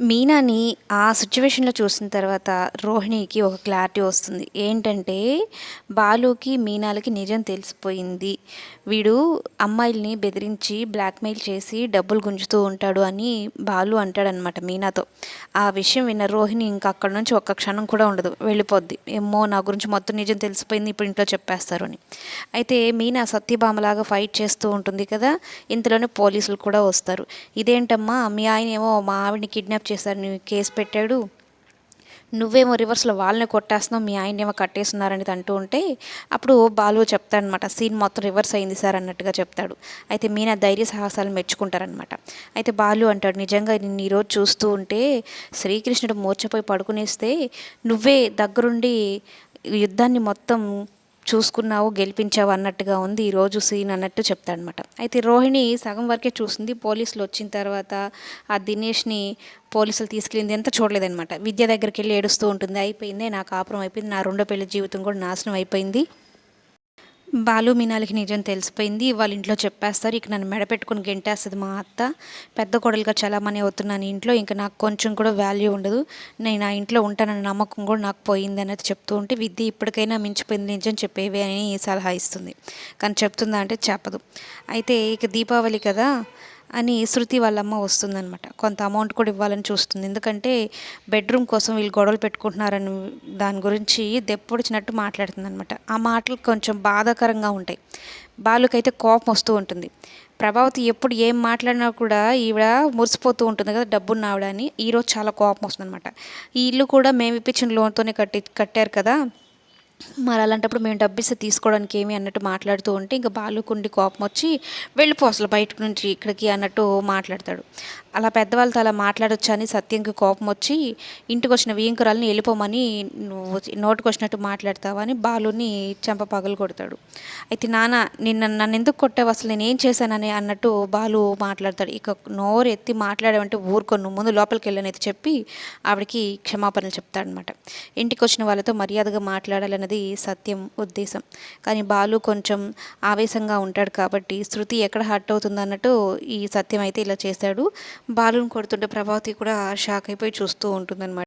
మీనాని ఆ సిచ్యువేషన్‌లో చూసిన తర్వాత రోహిణికి ఒక క్లారిటీ వస్తుంది. ఏంటంటే బాలుకి, మీనాలకి నిజం తెలిసిపోయింది. వీడు అమ్మాయిల్ని బెదిరించి బ్లాక్‌మెయిల్ చేసి డబ్బులు గుంజుతూ ఉంటాడు అని బాలు అంటాడనమాట మీనాతో. ఆ విషయం విన్న రోహిణి ఇంకా అక్కడి నుంచి ఒక్క క్షణం కూడా ఉండదు. వెళ్ళిపోద్ది. ఏమో నా గురించి మొత్తం నిజం తెలిసిపోయింది. ఇప్పుడు ఇంట్లో చెప్పేస్తారు అని. అయితే మీనా సత్యభామలాగా ఫైట్ చేస్తూ ఉంటుంది కదా! ఇంతలోనే పోలీసులు కూడా వస్తారు. ఇదేంటమ్మా మీ ఆయన ఏమో మా ఆవిడని కిడ్నాప్ చేశారని కేసు పెట్టాడు. నువ్వేమో రివర్స్‌లో వాళ్ళని కొట్టేస్తున్నావు. మీ ఆయన ఏమో కట్టేస్తున్నారని అంటూ ఉంటే అప్పుడు బాలు చెప్తాడనమాట. సీన్ మొత్తం రివర్స్ అయింది సార్ అన్నట్టుగా చెప్తాడు. అయితే మీనా ధైర్య సాహసాలు మెచ్చుకుంటారనమాట. అయితే బాలు అంటాడు నిజంగా నిన్ను ఈరోజు చూస్తూ ఉంటే శ్రీకృష్ణుడు మూర్చపోయి పడుకునేస్తే నువ్వే దగ్గరుండి యుద్ధాన్ని మొత్తం చూసుకున్నావు, గెలిపించావు అన్నట్టుగా ఉంది ఈరోజు సీన్ అన్నట్టు చెప్తాడనమాట. అయితే రోహిణి సగం వరకే చూసింది. పోలీసులు వచ్చిన తర్వాత ఆ దినేష్‌ని పోలీసులు తీసుకెళ్ళింది అంతా చూడలేదనమాట. విద్య దగ్గరికి వెళ్ళి ఏడుస్తూ ఉంటుంది. అయిపోయిందే నా కాపురం అయిపోయింది. నా రెండో పెళ్ళి జీవితం కూడా నాశనం అయిపోయింది. బాలు, మీనాలకి నిజం తెలిసిపోయింది. వాళ్ళ ఇంట్లో చెప్పేస్తారు. ఇక నన్ను మెడపెట్టుకుని గెంటేస్తుంది మా అత్త. పెద్ద కోడలుగా చలామణి అవుతున్నాను ఇంట్లో. ఇంక నాకు కొంచెం కూడా వాల్యూ ఉండదు. నేను ఆ ఇంట్లో ఉంటానన్న నమ్మకం కూడా నాకు పోయింది అనేది చెప్తూ ఉంటే విద్య ఇప్పటికైనా మించిపోయింది నిజం చెప్పేవి అని సలహా ఇస్తుంది. కానీ చెప్తుందా అంటే చెప్పదు. అయితే ఇక దీపావళి కదా! అని శృతి వాళ్ళమ్మ వస్తుందనమాట. కొంత అమౌంట్ కూడా ఇవ్వాలని చూస్తుంది. ఎందుకంటే బెడ్‌రూమ్ కోసం వీళ్ళు గొడవలు పెట్టుకుంటున్నారని దాని గురించి దెప్పొడిచినట్టు మాట్లాడుతుందనమాట. ఆ మాటలు కొంచెం బాధాకరంగా ఉంటాయి. బాలుకైతే కోపం వస్తూ ఉంటుంది. ప్రభావతి ఎప్పుడు ఏం మాట్లాడినా కూడా ఈవిడ మురిసిపోతూ ఉంటుంది కదా! డబ్బున్న ఆవిడ అని. ఈరోజు చాలా కోపం వస్తుందనమాట. ఈ ఇల్లు కూడా మేము ఇప్పించిన లోన్‌తోనే కట్టి కట్టారు కదా! మరి అలాంటప్పుడు మేము డబ్బిస్తే తీసుకోవడానికి ఏమి అన్నట్టు మాట్లాడుతూ ఉంటే ఇంకా బాలుకుండి కోపం వచ్చి వెళ్ళిపో అసలు బయట నుంచి ఇక్కడికి అన్నట్టు మాట్లాడతాడు. అలా పెద్దవాళ్ళతో అలా మాట్లాడొచ్చు అని సత్యంకి కోపం వచ్చి ఇంటికి వచ్చిన వీంకురాలని వెళ్ళిపోమని నువ్వు నోటికొచ్చినట్టు వచ్చినట్టు మాట్లాడతావని బాలుని చెంప పగలు కొడతాడు. అయితే నాన్న నిన్న నన్ను ఎందుకు కొట్టావు అసలు నేను ఏం చేశానని అన్నట్టు బాలు మాట్లాడతాడు. ఇక నోరు ఎత్తి మాట్లాడావంటే ఊరుకోను నువ్వు ముందు లోపలికి వెళ్ళనైతే చెప్పి ఆవిడకి క్షమాపణలు చెప్తాడనమాట. ఇంటికి వచ్చిన వాళ్ళతో మర్యాదగా మాట్లాడాలని అన్నది సత్యం ఉద్దేశం. కానీ బాలు కొంచెం ఆవేశంగా ఉంటాడు కాబట్టి శృతి ఎక్కడ హర్ట్ అవుతుంది అన్నట్టు ఈ సత్యం అయితే ఇలా చేశాడు. బాలుని కొడుతుంటే ప్రభావతి కూడా షాక్ అయిపోయి చూస్తూ ఉంటుందన్నమాట